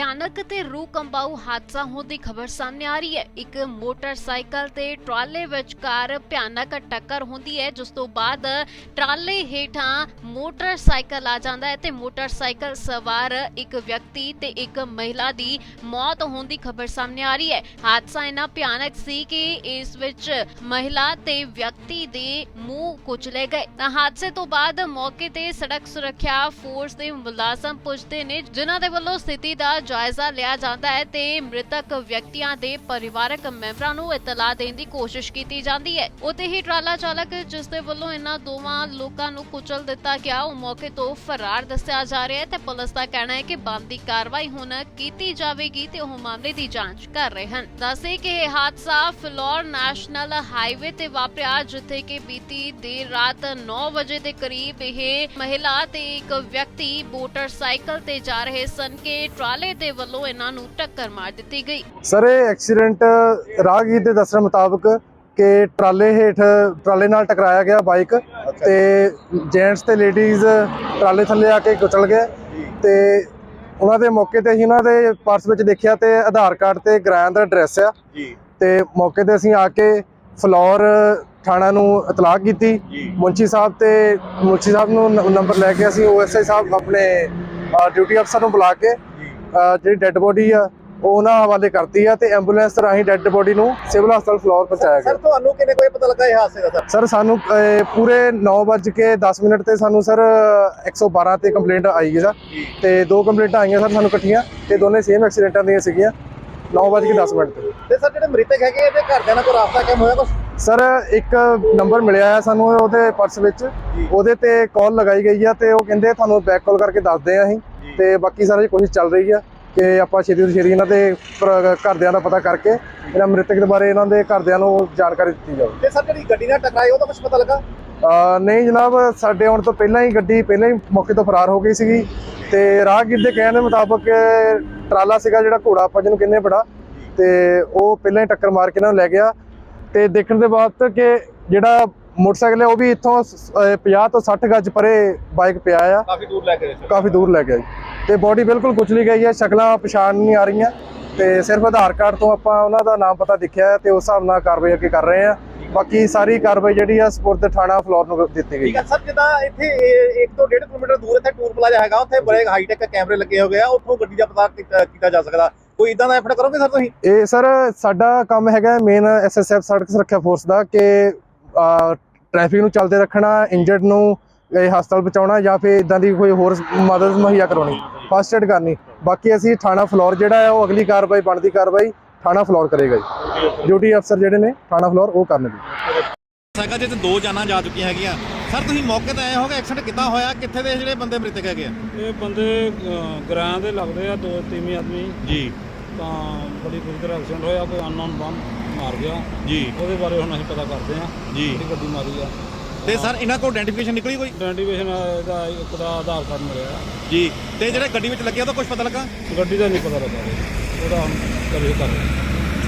ਭਿਆਨਕ ਤੇ ਰੂਹ ਕੰਬਾਊ ਹਾਦਸਾ ਹੋਣ ਦੀ ਖਬਰ ਸਾਹਮਣੇ ਆ ਰਹੀ ਹੈ। ਇੱਕ ਮੋਟਰਸਾਈਕਲ ਤੇ ਟਰਾਲੇ ਵਿਚਕਾਰ ਭਿਆਨਕ ਟੱਕਰ ਹੁੰਦੀ ਹੈ, ਜਿਸ ਤੋਂ ਬਾਅਦ ਟਰਾਲੇ ਹੇਠਾਂ ਮੋਟਰਸਾਈਕਲ ਆ ਜਾਂਦਾ ਹੈ ਤੇ ਮੋਟਰਸਾਈਕਲ ਸਵਾਰ ਇੱਕ ਵਿਅਕਤੀ ਤੇ ਇੱਕ ਮਹਿਲਾ ਦੀ ਮੌਤ ਹੋਣ ਦੀ ਖਬਰ ਸਾਹਮਣੇ ਆ ਰਹੀ ਹੈ। ਹਾਦਸਾ ਇੰਨਾ ਭਿਆਨਕ ਸੀ ਕਿ ਇਸ ਵਿੱਚ ਮਹਿਲਾ ਤੇ ਵਿਅਕਤੀ ਦੇ ਮੂੰਹ ਕੁਚਲੇ ਗਏ। ਤਾਂ ਹਾਦਸੇ ਤੋਂ ਬਾਅਦ ਮੌਕੇ ਤੇ ਸੜਕ ਸੁਰੱਖਿਆ ਫੋਰਸ ਦੇ ਮੁਲਾਜ਼ਮ ਪੁੱਜਦੇ ਨੇ, ਜਿਨ੍ਹਾਂ ਦੇ ਵੱਲੋਂ ਸਥਿਤੀ ਦਾ ਜਾਇਜ਼ਾ ਲਿਆ ਜਾਂਦਾ ਹੈ ਤੇ ਮ੍ਰਿਤਕ ਵਿਅਕਤੀਆਂ ਦੇ ਪਰਿਵਾਰਕ ਮੈਂਬਰਾਂ ਨੂੰ ਇਤਲਾਹ ਦੇਣ ਦੀ ਕੋਸ਼ਿਸ਼ ਕੀਤੀ ਜਾਂਦੀ ਹੈ। ਉਤੇ ਹੀ ਟਰਾਲਾ ਚਾਲਕ, ਜਿਸ ਦੇ ਵੱਲੋਂ ਇਹਨਾਂ ਦੋਵਾਂ ਲੋਕਾਂ ਨੂੰ ਕੁਚਲ ਦਿੱਤਾ ਗਿਆ, ਉਹ ਮੌਕੇ ਤੋਂ ਫਰਾਰ ਦੱਸਿਆ ਜਾ ਰਿਹਾ ਹੈ ਤੇ ਪੁਲਿਸ ਦਾ ਕਹਿਣਾ ਹੈ ਕਿ ਬੰਦੀ ਕਾਰਵਾਈ ਹੁਣ ਕੀਤੀ ਜਾਵੇਗੀ ਤੇ ਉਹ ਮਾਮਲੇ ਦੀ ਜਾਂਚ ਕਰ ਰਹੇ ਹਨ। ਦੱਸੇ ਕਿ ਇਹ ਹਾਦਸਾ ਫਲੋਰ ਨੈਸ਼ਨਲ ਹਾਈਵੇ ਤੇ ਵਾਪਰਿਆ, ਜਿੱਥੇ ਕਿ ਬੀਤੀ ਦੇਰ ਰਾਤ 9 ਵਜੇ ਦੇ ਕਰੀਬ ਇਹ ਮਹਿਲਾ ਤੇ ਇੱਕ ਵਿਅਕਤੀ ਮੋਟਰਸਾਈਕਲ ਤੇ ਜਾ ਰਹੇ ਸਨ ਕਿ ਟਰਾਲੇ ਦੇ ਵੱਲੋਂ ਇਹਨਾਂ ਨੂੰ ਟੱਕਰ ਮਾਰ ਦਿੱਤੀ ਗਈ। ਸਰ ਇਹ ਐਕਸੀਡੈਂਟ ਰਾਹਗੀਰ ਦੇ ਦੱਸਣ ਮੁਤਾਬਕ ਕਿ ਟਰਾਲੇ ਹੇਠ ਟਰਾਲੇ ਨਾਲ ਟਕਰਾਇਆ ਗਿਆ ਬਾਈਕ ਤੇ ਜੈਂਟਸ ਤੇ ਲੇਡੀਜ਼ ਟਰਾਲੇ ਥੱਲੇ ਆ ਕੇ ਕੁਚਲ ਗਏ ਤੇ ਉਹਨਾਂ ਦੇ ਮੌਕੇ ਤੇ ਅਸੀਂ ਉਹਨਾਂ ਦੇ ਪਰਸ ਵਿੱਚ ਦੇਖਿਆ ਤੇ ਆਧਾਰ ਕਾਰਡ ਤੇ ਗ੍ਰਾਂ ਦਾ ਐਡਰੈਸ ਆ। ਜੀ। ਤੇ ਮੌਕੇ ਤੇ ਅਸੀਂ ਆ ਕੇ ਫਲੋਰ ਥਾਣਾ ਨੂੰ ਇਤਲਾਹ ਕੀਤੀ। ਮੁੰਸ਼ੀ ਸਾਹਿਬ ਤੇ ਮੁੰਸ਼ੀ ਸਾਹਿਬ ਨੂੰ ਨੰਬਰ ਲੈ ਕੇ ਅਸੀਂ ਓਐਸਆਈ ਸਾਹਿਬ ਆਪਣੇ ਡਿਊਟੀ ਅਫਸਰ ਨੂੰ ਬੁਲਾ ਕੇ ਜਿਹੜੀ ਡੈੱਡ ਬੋਡੀ ਆ ਉਹ ਉਹਨਾਂ ਹਵਾਲੇ ਕਰਤੀ ਆ ਤੇ ਐਂਬੂਲੈਂਸ ਰਾਹੀਂ ਡੈੱਡ ਬੋਡੀ ਨੂੰ ਸਿਵਲ ਹਸਪਤਾਲ ਫਲੋਰ ਪਹੁੰਚਾਇਆ ਸਰ ਗਿਆ। ਤੁਹਾਨੂੰ ਕਿੰਨੇ ਕੋਈ ਪਤਾ ਲੱਗਾ ਇਹ ਹਾਦਸੇ ਦਾ ਸਰ ਸਰ ਸਾਨੂੰ ਪੂਰੇ 9:10 ਮਿੰਟ ਤੇ ਸਾਨੂੰ ਸਰ 112 ਤੇ ਕੰਪਲੇਂਟ ਆਈ ਹੈ ਸਰ ਤੇ ਦੋ ਕੰਪਲੇਂਟਾਂ ਆਈਆਂ ਸਰ ਸਾਨੂੰ ਇਕੱਠੀਆਂ ਤੇ ਦੋਨੇ ਸੇਮ ਐਕਸੀਡੈਂਟਾਂ ਦੀਆਂ ਸੀਗੀਆਂ 9:10 ਮਿੰਟ ਤੇ। ਤੇ ਸਰ ਜਿਹੜੇ ਮ੍ਰਿਤਕ ਹੈਗੇ ਇਹਦੇ ਘਰਦਿਆਂ ਨਾਲ ਕੋਈ ਰਾਬਤਾ ਕਿਵੇਂ ਹੋਇਆ ਕੁਛ? ਸਰ ਇੱਕ ਨੰਬਰ ਮਿਲਿਆ ਹੈ ਸਾਨੂੰ ਉਹਦੇ ਪਰਸ ਵਿੱਚ। ਜੀ। ਉਹਦੇ ਤੇ ਕਾਲ ਲਗਾਈ ਗਈ ਆ ਤੇ ਉਹ ਕਹਿੰਦੇ ਤੁਹਾਨੂੰ ਬੈਕ ਕਾਲ ਕਰਕੇ ਦੱਸਦੇ ਆ ਅਸੀਂ। ਜੀ। ਤੇ ਬਾਕੀ ਸਾਰੀ ਕੋਸ਼ਿਸ਼ ਚੱਲ ਰਹੀ ਆ ਕਿ ਆਪਾਂ ਛੇਤੀ ਤੋਂ ਛੇਤੀ ਇਹਨਾਂ ਦੇ ਘਰਦਿਆਂ ਦਾ ਪਤਾ ਕਰਕੇ ਇਹਨਾਂ ਮ੍ਰਿਤਕ ਦੇ ਬਾਰੇ ਇਹਨਾਂ ਦੇ ਘਰਦਿਆਂ ਨੂੰ ਜਾਣਕਾਰੀ ਦਿੱਤੀ ਜਾਵੇ। ਤੇ ਸਰ ਜਿਹੜੀ ਗੱਡੀ ਨਾਲ ਟਕਰਾਈ ਉਹਦਾ ਕੁਝ ਪਤਾ ਲੱਗਾ? ਨਹੀਂ ਜਨਾਬ ਸਾਡੇ ਆਉਣ ਤੋਂ ਪਹਿਲਾਂ ਹੀ ਗੱਡੀ ਪਹਿਲਾਂ ਹੀ ਮੌਕੇ ਤੋਂ ਫਰਾਰ ਹੋ ਗਈ ਸੀਗੀ। ਤੇ ਰਾਹਗੀਰ ਦੇ ਕਹਿਣ ਦੇ ਮੁਤਾਬਕ ਟਰਾਲਾ ਸੀਗਾ ਜਿਹੜਾ ਘੋੜਾ ਆਪਾਂ ਜਿਹਨੂੰ ਕਹਿੰਦੇ ਬੜਾ। ਤੇ ਉਹ ਪਹਿਲਾਂ ਹੀ ਟੱਕਰ ਮਾਰ ਕੇ ਇਹਨਾਂ ਨੂੰ ਲੈ ਗਿਆ। ਤੇ ਦੇਖਣ ਦੇ ਬਾਅਦ ਕਿ ਜਿਹੜਾ ਮੋਟਰਸਾਈਕਲ ਹੈ ਉਹ ਵੀ ਇੱਥੋਂ ਸ- ਅਹ 50 ਤੋਂ 60 ਗਜ ਪਰੇ ਬਾਈਕ ਪਿਆ ਆ। ਕਾਫੀ ਦੂਰ ਲੈ ਕੇ ਗਏ ਕਾਫੀ ਦੂਰ ਲੈ ਜੀ ਤੇ ਬੋਡੀ ਬਿਲਕੁਲ ਕੁਚਲੀ ਗਈ ਹੈ ਸ਼ਕਲਾਂ ਪਛਾਣ ਨਹੀਂ ਆ ਰਹੀਆਂ। ਤੇ ਸਿਰਫ ਆਧਾਰ ਕਾਰਡ ਤੋਂ ਆਪਾਂ ਉਹਨਾਂ ਦਾ ਨਾਮ ਪਤਾ ਦੇਖਿਆ ਹੈ ਤੇ ਉਸ ਹਿਸਾਬ ਨਾਲ ਕਾਰਵਾਈ ਅੱਗੇ ਕਰ ਰਹੇ ਆ ਬਾਕੀ ਸਾਰੀ ਕਾਰਵਾਈ ਜਿਹੜੀ ਆ ਸਪੋਰਟ ਥਾਣਾ ਫਲੋਰ ਨੂੰ ਦਿੱਤੀ ਗਈ ਠੀਕ ਹੈ। ਸਰ ਜਿੱਦਾਂ ਇੱਥੇ 1 ਤੋਂ 1.5 ਕਿਲੋਮੀਟਰ ਦੂਰ ਇੱਥੇ ਟੂਰ ਪਲਾਜ਼ਾ ਹੈਗਾ ਉੱਥੇ ਬੜੇ ਹਾਈਟੈਕ ਕੈਮਰੇ ਲੱਗੇ ਹੋਏ ਆ ਉੱਥੋਂ ਗੱਡੀ ਦਾ ਪਤਾ ਕੀਤਾ ਜਾ ਸਕਦਾ। ਕੋਈ ਇਦਾਂ ਦਾ ਐਫਰਟ ਕਰੋਗੇ ਸਰ ਤੁਸੀਂ? ਇਹ ਸਰ ਸਾਡਾ ਕੰਮ ਹੈਗਾ ਮੇਨ ਐਸਐਸਐਫ ਸੜਕ ਸੁਰੱਖਿਆ ਫੋਰਸ ਦਾ ਕਿ ਟ੍ਰੈਫਿਕ ਨੂੰ ਚੱਲਦੇ ਰੱਖਣਾ ਇੰਜਰਡ ਨੂੰ ਇਹ ਹਸਪਤਾਲ ਪਹੁੰਚਾਉਣਾ ਜਾਂ ਫਿਰ ਇਦਾਂ ਦੀ ਕੋਈ ਹੋਰ ਮਦਦ ਮੁਹੱਈਆ ਕਰਾਉਣੀ ਫਸਟ ਏਡ ਕਰਨੀ। ਬਾਕੀ ਅਸੀਂ ਥਾਣਾ ਫਲੋਰ ਜਿਹੜਾ ਹੈ ਉਹ ਅਗਲੀ ਕਾਰਵਾਈ ਬਣਦੀ ਕਾਰਵਾਈ ਥਾਣਾ ਫਲੋਰ ਕਰੇਗਾ ਜੀ। ਡਿਊਟੀ ਅਫਸਰ ਜਿਹੜੇ ਨੇ ਥਾਣਾ ਫਲੋਰ ਉਹ ਕਰਨਗੇ ਸਾਈਕਲ 'ਚ ਤੇ ਦੋ ਜਾਨਾਂ ਜਾ ਚੁੱਕੀਆਂ ਹੈਗੀਆਂ। ਸਰ ਤੁਸੀਂ ਮੌਕੇ ਤੇ ਆਏ ਹੋਗੇ ਐਕਸੀਡੈਂਟ ਕਿੱਦਾਂ ਹੋਇਆ? ਕਿੱਥੇ ਦੇ ਜਿਹੜੇ ਬੰਦੇ ਮ੍ਰਿਤਕ ਹੈਗੇ ਆ? ਇਹ ਬੰਦੇ ਗਰਾਂ ਦੇ ਲੱਗਦੇ ਆ ਦੋ ਤੀਵੀਂ ਆਦਮੀ। ਜੀ। ਤਾਂ ਬੜੀ ਬੁਰੀ ਤਰ੍ਹਾਂ ਐਕਸੀਡੈਂਟ ਹੋਇਆ ਕੋਈ ਅਨਨੋਨ ਬੰਮ ਮਾਰ ਗਿਆ। ਜੀ। ਉਹਦੇ ਬਾਰੇ ਹੁਣ ਅਸੀਂ ਪਤਾ ਕਰਦੇ ਆ ਜੀ। ਕਿਹੜੀ ਗੱਡੀ ਮਾਰੀ ਆ। ਤੇ ਸਰ ਇਹਨਾਂ ਕੋਲ ਆਇਡੈਂਟੀਫਿਕੇਸ਼ਨ ਨਿਕਲੀ ਕੋਈ? ਆਇਡੈਂਟੀਫਿਕੇਸ਼ਨ ਇਹਦਾ ਇੱਕ ਦਾ ਆਧਾਰ ਕਾਰਡ ਮਿਲਿਆ। ਜੀ। ਤੇ ਜਿਹੜੇ ਗੱਡੀ ਵਿੱਚ ਲੱਗੇ ਉਹਦਾ ਕੁਝ ਪਤਾ ਲੱਗਾ? ਗੱਡੀ ਦਾ ਨਹੀਂ ਪਤਾ ਲੱਗਾ ਉਹਦਾ ਹੁਣ ਕਰੇ ਕਰ ਰਹੇ